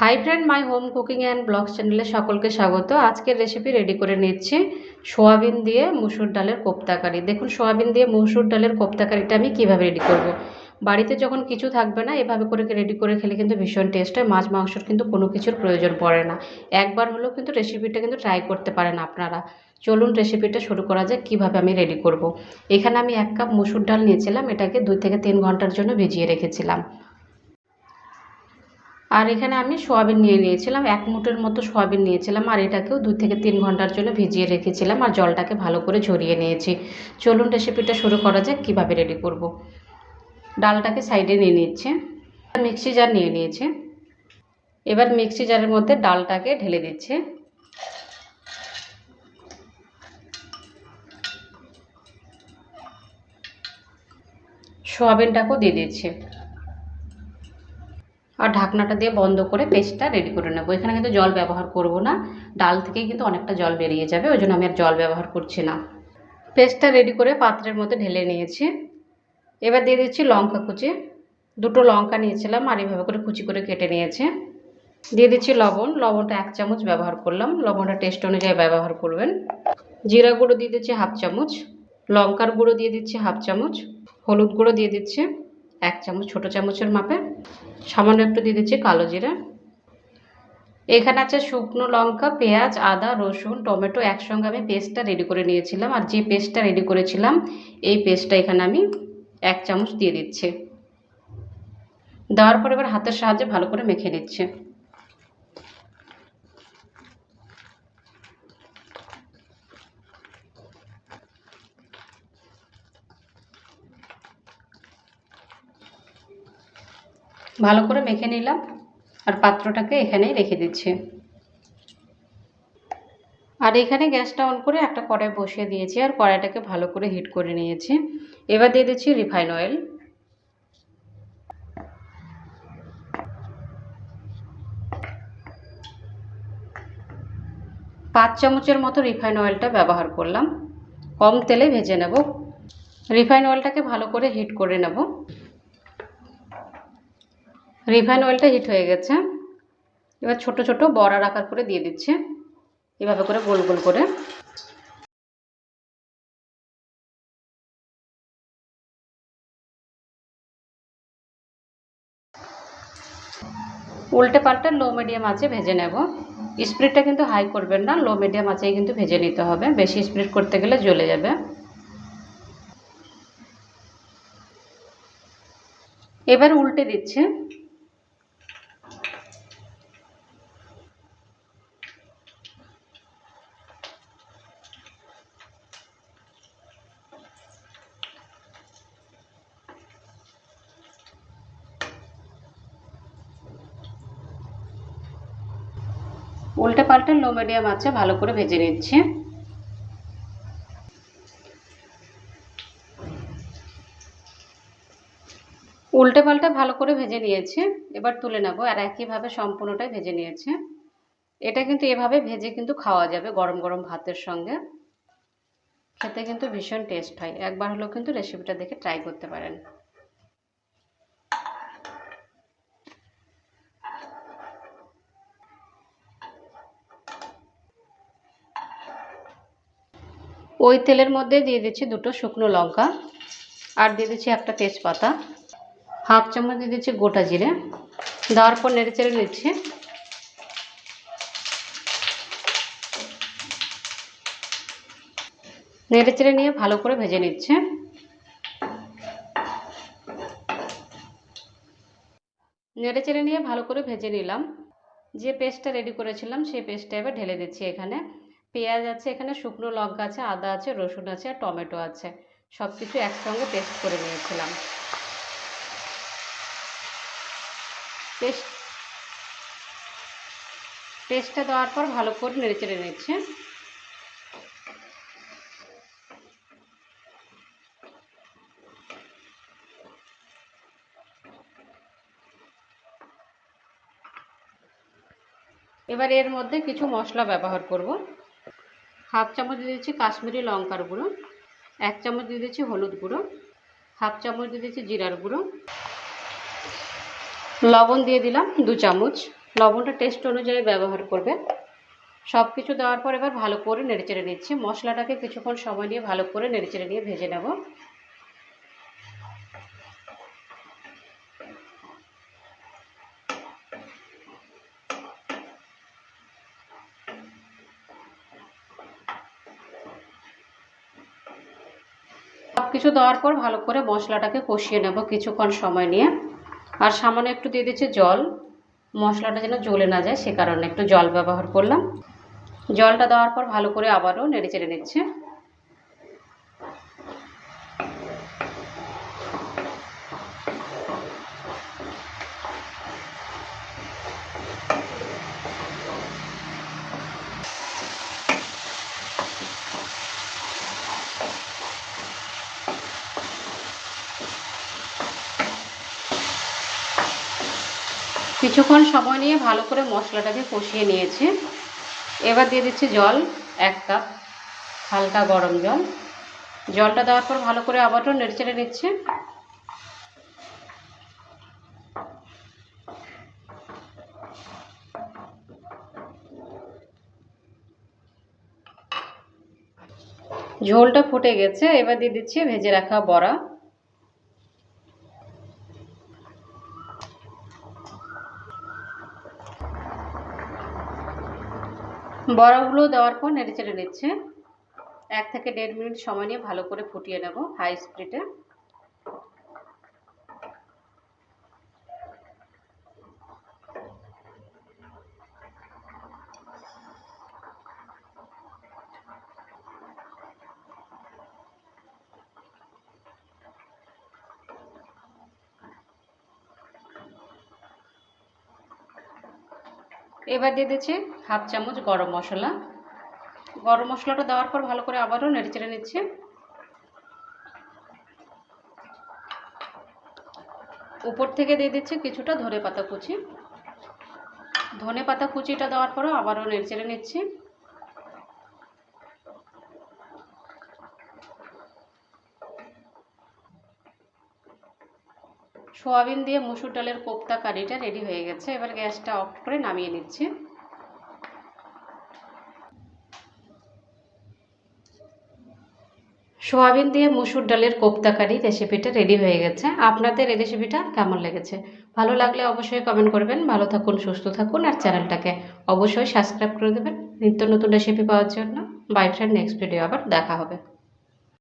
Hi friend my home cooking and blog চ্যানেলে সকলকে স্বাগত। আজকের রেসিপি রেডি করে নিচ্ছি সোয়াবিন দিয়ে মুসুর ডালের কোপ্তাকারি দেখুন, সোয়াবিন দিয়ে মুসুর ডালের কোপ্তাকারিটা আমি কীভাবে রেডি করব। বাড়িতে যখন কিছু থাকবে না, এভাবে করে রেডি করে খেলে কিন্তু ভীষণ টেস্ট হয়। মাছ, মাংসর কিন্তু কোনো কিছুর প্রয়োজন পড়ে না। একবার হলেও কিন্তু রেসিপিটা কিন্তু ট্রাই করতে পারেন আপনারা। চলুন রেসিপিটা শুরু করা যাক, কীভাবে আমি রেডি করব। এখানে আমি এক কাপ মুসুর ডাল নিয়েছিলাম। এটাকে দুই থেকে তিন ঘণ্টার জন্য ভিজিয়ে রেখেছিলাম। আর এখানে আমি সোয়াবিন নিয়ে নিয়েছিলাম, এক মুঠের মতো সোয়াবিন নিয়েছিলাম আর এটাকেও দুই থেকে তিন ঘণ্টার জন্য ভিজিয়ে রেখেছিলাম আর জলটাকে ভালো করে ঝরিয়ে নিয়েছি। চলুন রেসিপিটা শুরু করা যাক, কীভাবে রেডি করব। ডালটাকে সাইডে নিয়ে নিচ্ছে, মিক্সি জার নিয়ে নিয়েছে। এবার মিক্সি জারের মধ্যে ডালটাকে ঢেলে দিচ্ছে। সোয়াবিনটাকেও দিয়ে দিচ্ছে। আর ঢাকনাটা দিয়ে বন্ধ করে পেস্টটা রেডি করে নেব। এখানে কিন্তু জল ব্যবহার করব না। ডাল থেকেই কিন্তু অনেকটা জল বেরিয়ে যাবে, ওই জন্য আমি আর জল ব্যবহার করছি না। পেস্টটা রেডি করে পাত্রের মধ্যে ঢেলে নিয়েছি। এবার দিয়ে দিচ্ছি লঙ্কা কুচি। দুটো লঙ্কা নিয়েছিলাম আর এইভাবে করে কুচি করে কেটে নিয়েছে। দিয়ে দিচ্ছি লবণ। লবণটা এক চামচ ব্যবহার করলাম। লবণটা টেস্ট অনুযায়ী ব্যবহার করবেন। জিরা গুঁড়ো দিয়ে দিচ্ছি হাফ চামচ। লঙ্কার গুঁড়ো দিয়ে দিচ্ছি হাফ চামচ। হলুদ গুঁড়ো দিয়ে দিচ্ছি এক চামচ, ছোটো চামচের মাপে। সামান্য একটু দিয়ে দিচ্ছি কালো জিরা। এখানে আছে শুকনো লঙ্কা, পেঁয়াজ, আদা, রসুন, টমেটো, একসঙ্গে আমি পেস্টটা রেডি করে নিয়েছিলাম। আর যে পেস্টটা রেডি করেছিলাম, এই পেস্টটা এখানে আমি এক চামচ দিয়ে দিচ্ছি। দেওয়ার পর এবার হাতের সাহায্যে ভালো করে মেখে নিচ্ছে। ভালো করে মেখে নিলাম আর পাত্রটাকে এখানেই রেখে দিচ্ছি। আর এখানে গ্যাসটা অন করে একটা কড়াই বসিয়ে দিয়েছি আর কড়াইটাকে ভালো করে হিট করে নিয়েছি। এবার দিয়ে দিচ্ছি রিফাইন অয়েল। পাঁচ চামচের মতো রিফাইন অয়েলটা ব্যবহার করলাম। কম তেলে ভেজে নেব। রিফাইন অয়েলটাকে ভালো করে হিট করে নেব। রিফাইন অয়েলটা হিট হয়ে গেছে। এবার ছোট ছোট বড়ার আকার করে দিয়ে দিচ্ছে। এভাবে করে গোল গোল করে। উল্টে পাল্টে লো মিডিয়াম আছে ভেজে নেব। স্প্রিডটা কিন্তু হাই করবেন না লো মিডিয়াম আঁচেই কিন্তু ভেজে নিতে হবে। বেশি স্প্রিড করতে গেলে জ্বলে যাবে। এবার উল্টে দিচ্ছে। উল্টে পাল্টে লো মিডিয়াম আছে ভালো করে ভেজে নিচ্ছি। উল্টে পাল্টে ভালো করে ভেজে নিয়েছে, এবার তুলে নেব, আর একইভাবে সম্পূর্ণটাই ভেজে নিয়েছে। এটা কিন্তু এভাবে ভেজে কিন্তু খাওয়া যাবে গরম গরম ভাতের সঙ্গে। খেতে কিন্তু ভীষণ টেস্ট হয়, একবার হলেও কিন্তু রেসিপিটা দেখে ট্রাই করতে পারেন। ওই তেলের মধ্যে দিয়ে দিচ্ছি দুটো শুকনো লঙ্কা আর দিয়ে দিচ্ছি একটা তেজপাতা। হাফ চামচ দিয়ে দিচ্ছি গোটা জিরে। দেওয়ার পর নেড়ে চেড়ে নিচ্ছি। নেড়ে চেড়ে নিয়ে ভালো করে ভেজে নিচ্ছে। নেড়ে চেড়ে নিয়ে ভালো করে ভেজে নিলাম। যে পেস্টটা রেডি করেছিলাম, সেই পেস্টটা এবার ঢেলে দিচ্ছি এখানে। পেঁয়াজ আছে, এখানে শুকনো লঙ্কা আছে, আদা আছে, রসুন আছে আর টমেটো আছে। সব কিছু একসঙ্গে পেস্ট করে নিয়েছিলাম। পেস্ট, পেস্টটা দেওয়ার পর ভালো করে নেড়ে চেড়ে নিচ্ছে। এবার এর মধ্যে কিছু মশলা ব্যবহার করব। হাফ চামচ দিয়ে দিচ্ছি কাশ্মীরি লঙ্কার গুঁড়ো, এক চামচ দিয়ে দিচ্ছি হলুদ গুঁড়ো, হাফ চামচ দিয়ে দিচ্ছি জিরার গুঁড়ো। লবণ দিয়ে দিলাম দু চামচ। লবণটা টেস্ট অনুযায়ী ব্যবহার করবে। সব কিছু দেওয়ার পর এবার ভালো করে নেড়েচেড়ে নিচ্ছি। মশলাটাকে কিছুক্ষণ সময় নিয়ে ভালো করে নেড়েচেড়ে নিয়ে ভেজে নেব। কিছু দেওয়ার পর ভালো করে মশলাটাকে কষিয়ে নেব কিছুক্ষণ সময় নিয়ে। আর সামান্য একটু দিয়ে দিচ্ছি জল। মশলাটা যেন জ্বলে না যায়, সে কারণে একটু জল ব্যবহার করলাম। জলটা দেওয়ার পর ভালো করে আবারও নেড়ে চেড়ে নিচ্ছে। কিছুক্ষণ সময় নিয়ে ভালো করে মশলাটাকে কষিয়ে নিয়েছি। এবার দিয়ে দিচ্ছি জল, এক কাপ হালকা গরম জল। জলটা দেওয়ার পর ভালো করে আবারও নেড়েচেড়ে নিচ্ছে। ঝোলটা ফুটে গেছে, এবার দিয়ে দিচ্ছি ভেজে রাখা বড়া। বড়াগুলো দেওয়ার পর নেড়ে চেড়ে নিচ্ছে। এক থেকে দেড় মিনিট সময় নিয়ে ভালো করে ফুটিয়ে নেব হাই স্পিডে। এবার দিয়ে দিচ্ছি হাফ চামচ গরম মশলা। গরম মশলাটা দেওয়ার পর ভালো করে আবারও নেড়েচেড়ে নিচ্ছি। উপর থেকে দিয়ে দিচ্ছি কিছুটা ধনে পাতা কুচি। ধনে পাতা কুচিটা দেওয়ার পরও আবারও নেড়ে চেড়ে নিচ্ছি। সোয়াবিন দিয়ে মুসুর ডালের কোপ্তা কারিটা রেডি হয়ে গেছে। এবার গ্যাসটা অফ করে নামিয়ে নিচ্ছি। সোয়াবিন দিয়ে মুসুর ডালের কোপ্তা কারি রেসিপিটা রেডি হয়ে গেছে। আপনাদের এই রেসিপিটা কেমন লেগেছে? ভালো লাগলে অবশ্যই কমেন্ট করবেন। ভালো থাকুন, সুস্থ থাকুন আর চ্যানেলটাকে অবশ্যই সাবস্ক্রাইব করে দেবেন। নিত্য নতুন রেসিপি পাওয়ার জন্য। বাই ফ্রেন্ড, নেক্সট ভিডিও আবার দেখা হবে।